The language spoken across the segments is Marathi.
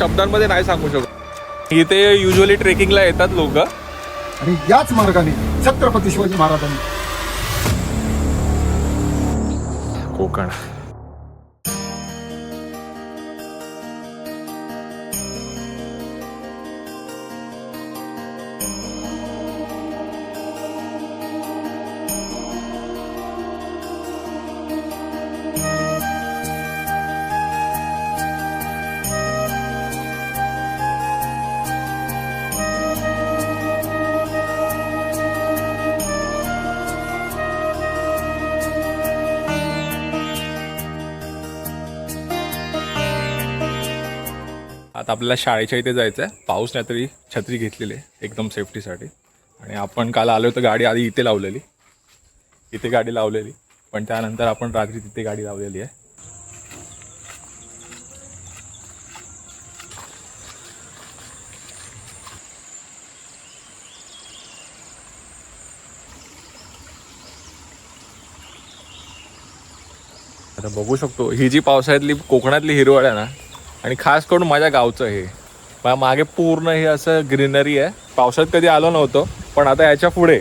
शब्दांमध्ये नाही सांगू शकत. इथे युजली ट्रेकिंगला येतात लोक. आणि याच मार्गाने छत्रपती शिवाजी महाराजांनी. कोकण. आता आपल्याला शाळेच्या इथे जायचं आहे पाऊस नाही तरी छत्री घेतलेली आहे एकदम सेफ्टीसाठी आणि आपण काल आलो तर गाडी आधी इथे लावलेली. इथे गाडी लावलेली. पण त्यानंतर आपण रात्री तिथे गाडी लावलेली आहे. आता बघू शकतो ही जी पावसाळ्यातली कोकणातली हिरवळ आहे ना आणि खास करून माझ्या गावचं हे. मागे पूर्ण हे असं ग्रीनरी आहे. पावसात कधी आलो नव्हतो पण आता याच्यापुढे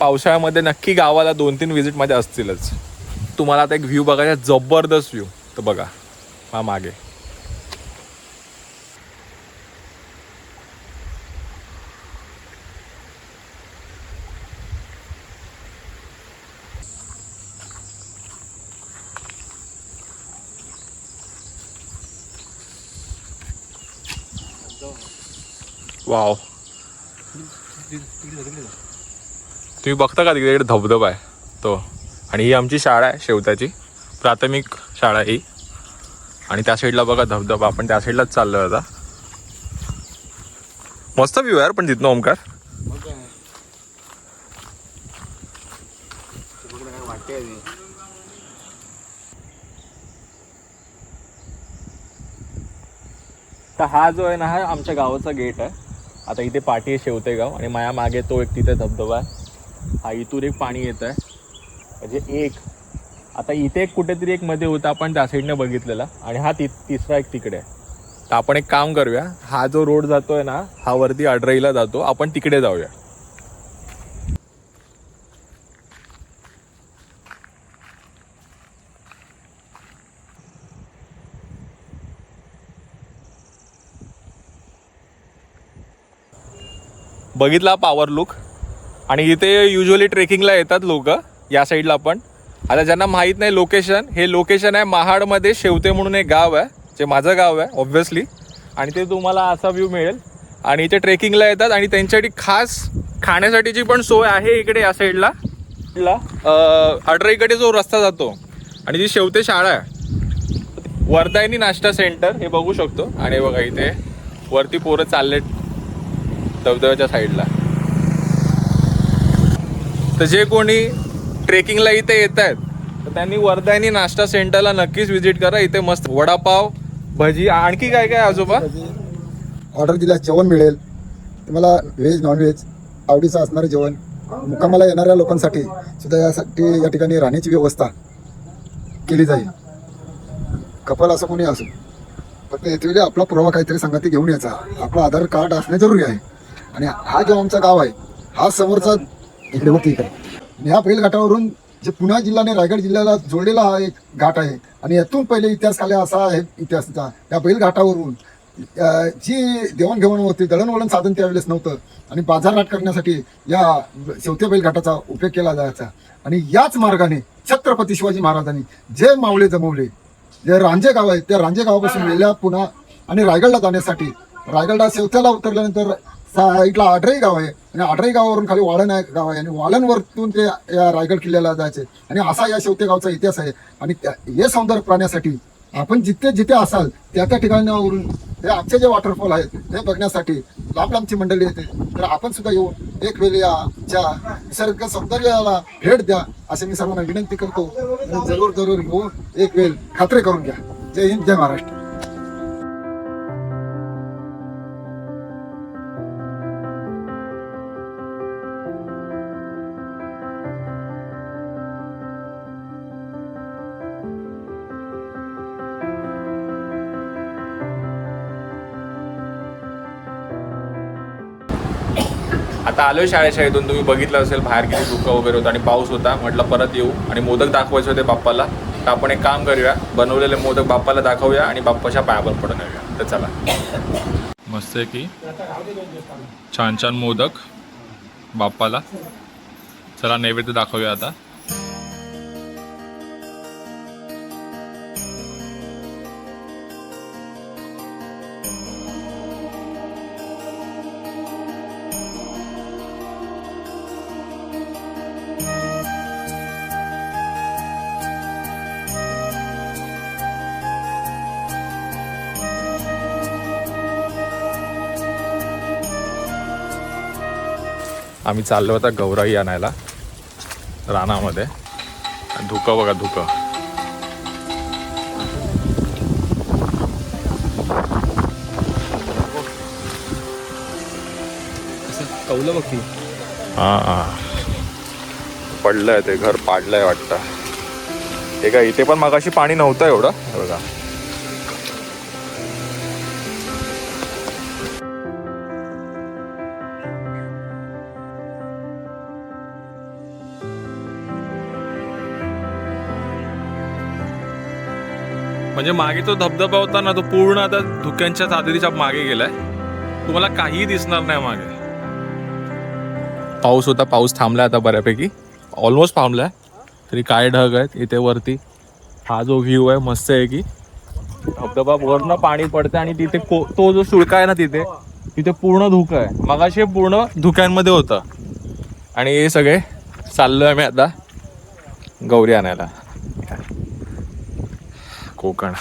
पावसाळ्यामध्ये नक्की गावाला दोन तीन व्हिजिट माझ्या असतीलच. तुम्हाला आता एक व्ह्यू बघायचा जबरदस्त व्ह्यू तर बघा हा मागे. वाव तुम्ही बघता का तिकडे धबधबा आहे? तो. आणि ही आमची शाळा आहे शेवताची प्राथमिक शाळा ही. आणि त्या साईडला बघा धबधबा. आपण त्या साईडलाच चाललो आता. मस्त व्ह्यू यार पण तिथनं ओमकार तर हा जो आहे ना हा आमच्या गावाचा गेट आहे. आता इथे पाठी आहे शेवते गाव आणि माया मागे तो एक तिथे धबधबा आहे. हा इथून एक पाणी येत आहे. म्हणजे एक. आता इथे एक कुठेतरी एक मध्ये होता आपण त्या साईडने बघितलेला. आणि हा ति तिसरा एक तिकडे आहे. तर आपण एक काम करूया हा जो रोड जातोय ना हा वरती अडराईला जातो. आपण तिकडे जाऊया. बघितला पॉवर लुक आणि इथे युजली ट्रेकिंगला येतात लोक या साईडला पण. आता ज्यांना माहीत नाही लोकेशन हे लोकेशन आहे महाडमध्ये शेवते म्हणून एक गाव आहे जे माझं गाव आहे ऑब्व्हियसली आणि ते तुम्हाला असा व्ह्यू मिळेल. आणि इथे ट्रेकिंगला येतात आणि त्यांच्यासाठी खास खाण्यासाठीची पण सोय आहे इकडे या साईडला अडराईकडे जो रस्ता जातो आणि जी शेवते शाळा आहे. वर्धायनी नाश्ता सेंटर हे बघू शकतो. आणि बघा इथे वरती पोरं चालले धबधब्याच्या साईडला. तर जे कोणी ट्रेकिंगला इथे येत आहेत तर त्यांनी वर्धानी नाश्ता सेंटरला नक्कीच व्हिजिट करा. इथे मस्त वडापाव भजी आणखी काय काय आजोबा? ऑर्डर दिल्यास जेवण मिळेल. तुम्हाला व्हेज नॉनव्हेज आवडीचं असणारं जेवण. मुक्कामाला येणाऱ्या लोकांसाठी सुद्धा यासाठी या ठिकाणी राहण्याची व्यवस्था केली जाईल. कपल असं कोणी असो फक्त येथे आपला पुरावा काहीतरी संगती घेऊन यायचा. आपलं आधार कार्ड असणे जरुरी आहे. आणि हा जो आमचा गाव आहे हा समोरचा इकडे होती इकडे. आणि ह्या बैलघाटावरून जे पुणे जिल्हा आणि रायगड जिल्ह्याला जोडलेला हा एक घाट आहे. आणि यातून पहिले इतिहास खाली असा आहे इतिहासाचा. या बैलघाटावरून जी देवाणघेवाण होती दळणवळण साधन त्यावेळेस नव्हतं. आणि बाजारघाट करण्यासाठी या शेवते बैलघाटाचा उपयोग केला जायचा. आणि याच मार्गाने छत्रपती शिवाजी महाराजांनी जे मावळे जमवले जे रांजे गाव आहे त्या रांजे गावापासून वेल्या पुन्हा आणि रायगडला जाण्यासाठी रायगडला शेवत्याला उतरल्यानंतर इथला आढळी गाव आहे. आणि आढळी गावावरून खाली वाळण आहे गाव आहे. आणि वाळणवरतून ते या रायगड किल्ल्याला जायचे. आणि असा या शेवते गावचा इतिहास आहे. आणि त्या- हे सौंदर्य प्राण्यासाठी आपण जिथे जिथे असाल त्या त्या ठिकाणावरून हे आमचे जे वॉटरफॉल आहेत ते बघण्यासाठी लांब लांबची मंडळी येते. तर आपण सुद्धा येऊन एक वेळ या ज्या निसर्ग सौंदर्याला भेट द्या असे मी सर्वांना विनंती करतो. आणि जरूर जरूर येऊन एक वेळ खात्री करून घ्या. जय हिंद जय महाराष्ट्र. आता आलोय आहे शाळेशाळेतून तुम्ही बघितलं असेल बाहेर किती धुकं वगैरे होतं आणि पाऊस होता. म्हटलं परत येऊ आणि मोदक दाखवायचे होते बाप्पाला. तर आपण एक काम करूया बनवलेले मोदक बाप्पाला दाखवूया आणि बाप्पाच्या पायावर पडून येऊया. तर चला. मस्त आहे की? छान छान मोदक बाप्पाला. चला नैवेद्य दाखवूया आता. आम्ही चाललो आता गौराई आणायला रानामध्ये. धुकं बघा धुकं. कौलं बघ हा हा. पडलंय ते घर पाडलंय वाटतं. हे काय इथे पण मगाशी पाणी नव्हतं एवढं? बघा. म्हणजे मागे तो धबधबा होता ना तो पूर्ण आता धुक्यांच्या चादरीच्या मागे गेलाय. तुम्हाला काहीही दिसणार नाही मागे. पाऊस होता पाऊस थांबला आता बऱ्यापैकी. ऑलमोस्ट थांबलाय. तरी काय ढग आहेत इथे वरती. हा जो व्ह्यू आहे मस्त आहे की. धबधबा वरनं पाणी पडतं आणि तिथे को- तो जो सुळका आहे ना तिथे तिथे पूर्ण धुकं आहे. मगाशी पूर्ण धुक्यांमध्ये होतं. आणि हे सगळे चाललोय आम्ही आता गौरी आणायला. कोकण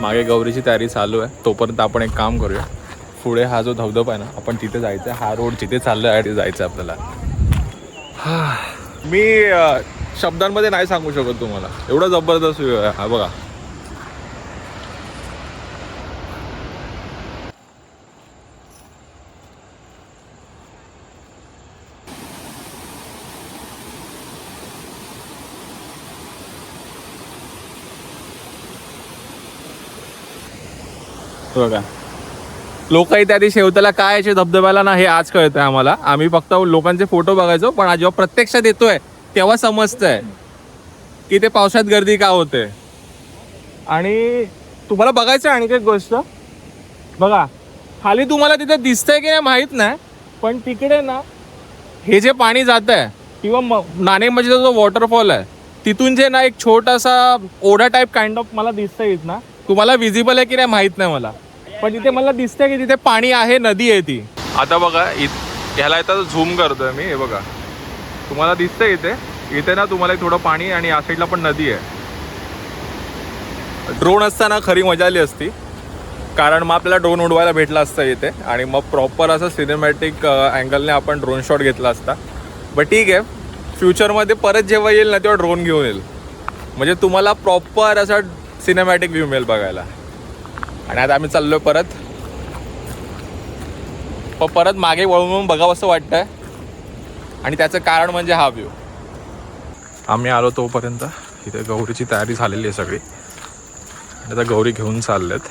मागे गौरीची तयारी चालू आहे. तोपर्यंत आपण एक काम करूया. पुढे हा जो धबधबा आहे ना आपण तिथे जायचं आहे हा रोड जिथे चाललो आहे तिथे जायचं आहे आपल्याला. हा. मी शब्दांमध्ये नाही सांगू शकत तुम्हाला. एवढा जबरदस्त व्ह्यू आहे. हा बघा. बघा. लोक इथे आधी शेवताला काय याचे धबधब्याला ना हे आज कळतंय आम्हाला. आम्ही फक्त लोकांचे फोटो बघायचो पण आज जेव्हा प्रत्यक्षात येतोय तेव्हा समजतंय की ते पावसात गर्दी का होते. आणि तुम्हाला बघायचं आहे आणखी एक गोष्ट. बघा खाली तुम्हाला तिथे दिसतंय की नाही माहीत नाही पण तिकडे ना हे जे पाणी जात आहे किंवा म म्हणजे जो वॉटरफॉल आहे तिथून जे ना एक छोटासा ओढा टाईप काइंड ऑफ मला दिसतंय ना तुम्हाला विजिबल आहे की नाही माहीत नाही मला. पण तिथे मला दिसतंय की तिथे पाणी आहे नदी आहे ती. आता बघा इत ह्याला इथं झूम करतोय मी हे बघा. तुम्हाला दिसतंय इथे. इथे ना तुम्हाला एक थोडं पाणी आणि या साईडला पण नदी आहे. ड्रोन असताना खरी मजा आली असती. कारण मग आपल्याला ड्रोन उडवायला भेटला असता इथे. आणि मग प्रॉपर असं सिनेमॅटिक अँगलने आपण ड्रोन शॉट घेतला असता. बट ठीक आहे. फ्युचरमध्ये परत जेव्हा येईल ना तेव्हा ड्रोन घेऊन येईल. म्हणजे तुम्हाला प्रॉपर असा सिनेमॅटिक व्ह्यू मिळेल बघायला. आणि आता आम्ही चाललोय परत. पण परत मागे वळून वळून बघावं असं वाटतंय. आणि त्याचं कारण म्हणजे हा व्ह्यू आम्ही आलो तोपर्यंत इथे गौरीची तयारी झालेली आहे सगळी. आणि आता गौरी घेऊन चाललेत.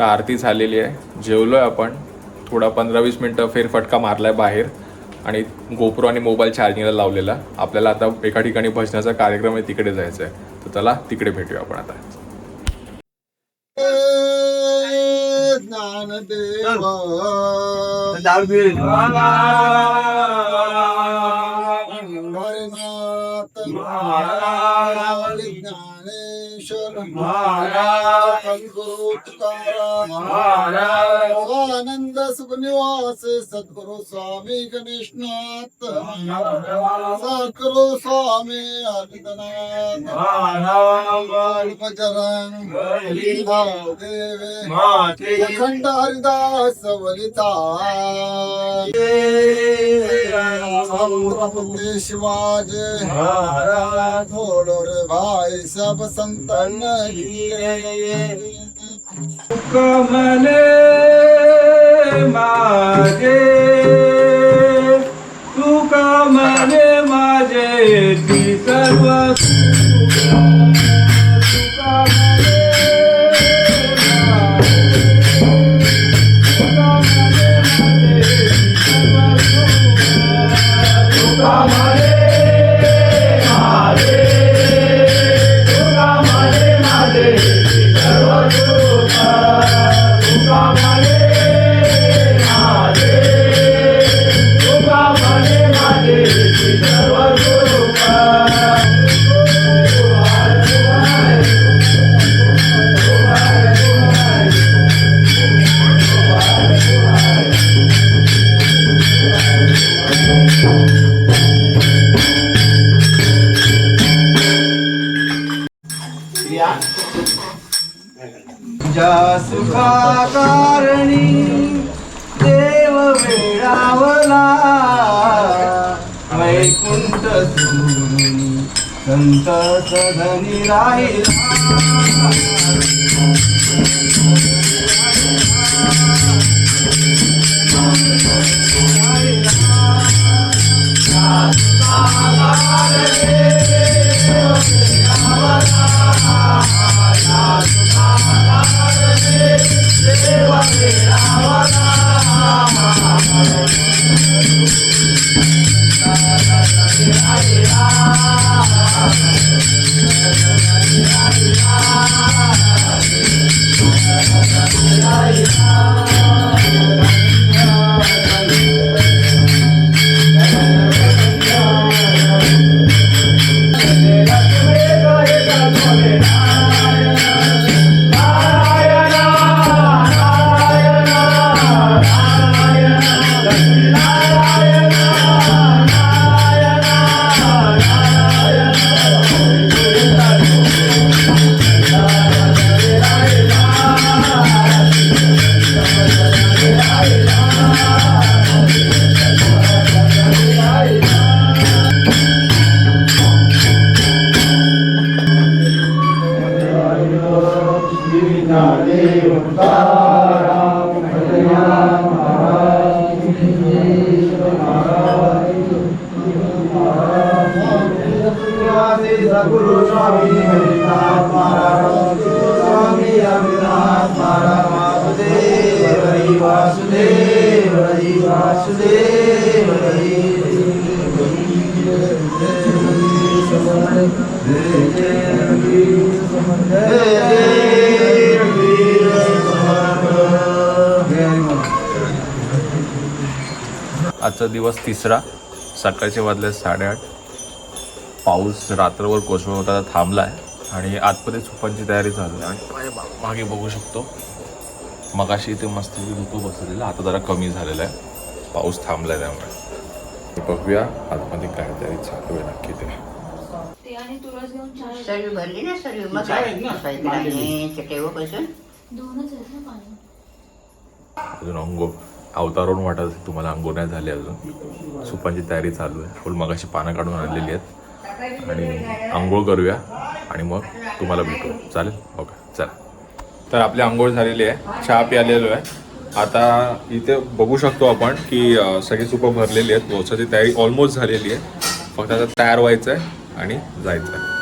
आरती झालेली आहे. जेवलोय आपण. थोडा पंधरा वीस मिनटं फेरफटका मारलाय बाहेर आणि गोप्रो आणि मोबाईल चार्जिंगला लावलेला. आपल्याला आता एका ठिकाणी भजनाचा कार्यक्रम आहे तिकडे जायचा आहे तर चला तिकडे भेटूया आपण आता. જ્ઞાન દેવ દારૂ પી ભરનાથ જ્ઞાન ज्ञानेश्वर महाराज. सद्गुरु तुकाराम महाराज. आनंद सुखनिवास सद्गुरु स्वामी गणेशनाथ. सद्गुरु स्वामी देवे अखंड हरिदास वलिता शिवाजी. थोडो रे भाई सब संतन कमले माझे guys. सद्गुरु स्वामी हरिनाथ महाराज आजचा दिवस तिसरा. सकाळचे वाजले साडेआठ. पाऊस रात्रभर कोसळत होता थांबला आहे आणि आतमध्ये सुपांची तयारी चालू आहे. आणि मागे बघू शकतो. मगाशी इथे मस्त ऋतू बसलेला आता जरा कमी झालेला आहे. पाऊस थांबला आहे त्यामुळे बघूया. आतमध्ये काय तयारी चालू आहे नक्की ते. सर्व भरली ना सर्व मग काय चटेव दोनच अजून अंघोळ अवतारून वाटत असेल तुम्हाला अंघोळ नाही झाली अजून. सुपांची तयारी चालू आहे. फुल मगाशी पानं काढून आणलेली आहेत. आणि आंघोळ करूया आणि मग तुम्हाला भेटू. चालेल? ओके चला. तर आपली आंघोळ झालेली आहे. चहा प्यालेलो आहे. आता इथे बघू शकतो आपण की सगळी सुपं भरलेली आहेत. पोचाची तयारी ऑलमोस्ट झालेली आहे. फक्त आता तयार व्हायचं आहे आणि जायचं आहे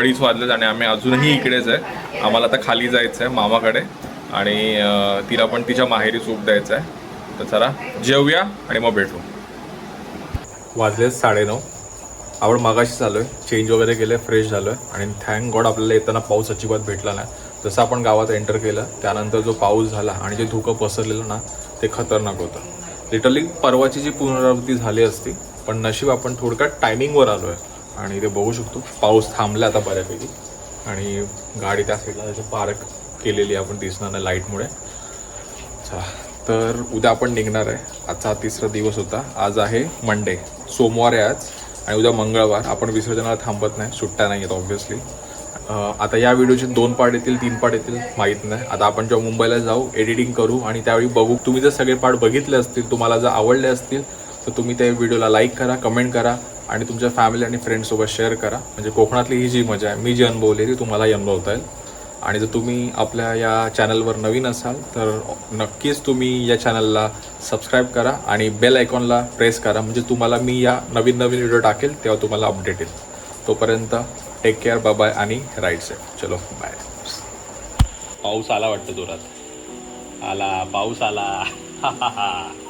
अडीच वाजलेत आणि आम्ही अजूनही इकडेच आहे. आम्हाला आता खाली जायचं आहे मामाकडे. आणि तिला पण तिच्या माहेरी सूप द्यायचं आहे तर चला जेवूया आणि मग भेटू. वाजले साडेनऊ. आपण मागाशी चालू आहे चेंज वगैरे केलं आहे फ्रेश झालो आहे आणि थँक गॉड आपल्याला येताना पाऊस अजिबात भेटला नाही. जसं आपण गावात एंटर केलं त्यानंतर जो पाऊस झाला आणि जे धुकं पसरलेलं ना ते खतरनाक होतं. लिटरली परवाची जी पुनरावृत्ती झाली असती पण नशीब आपण थोडक्यात टायमिंगवर आलो आहे आणि ते बघू शकतो. पाऊस थांबला आता बऱ्यापैकी. आणि गाडी त्या साईडला जशी पार्क केलेली आपण दिसणार नाही लाईटमुळे अच्छा तर उद्या आपण निघणार आहे. आजचा तिसरा दिवस होता. आज आहे मंडे सोमवार आहे आज. आणि उद्या मंगळवार. आपण विसर्जनाला थांबत नाही. सुट्ट्या नाही आहेत ऑब्व्हियसली आता या व्हिडिओचे दोन पार्ट येतील तीन पार्ट येतील माहीत नाही. आता आपण जेव्हा मुंबईला जाऊ एडिटिंग करू आणि त्यावेळी बघू. तुम्ही जर सगळे पार्ट बघितले असतील तुम्हाला जर आवडले असतील तर तुम्ही त्या व्हिडिओला लाईक करा कमेंट करा. आणि तुमच्या फॅमिली आणि फ्रेंडसोबत शेअर करा. म्हणजे कोकणातली ही जी मजा आहे मी जी अनुभवली ती तुम्हालाही अनुभवता येईल. आणि जर तुम्ही आपल्या या चॅनलवर नवीन असाल तर नक्कीच तुम्ही या चॅनलला सबस्क्राईब करा आणि बेल आयकॉनला प्रेस करा. म्हणजे तुम्हाला मी या नवीन नवीन व्हिडिओ टाकेल तेव्हा तुम्हाला अपडेट येईल. तोपर्यंत टेक केअर बाय आणि राईट साईड चलो बाय पाऊस आला वाटतं जोरात. आला पाऊस आला.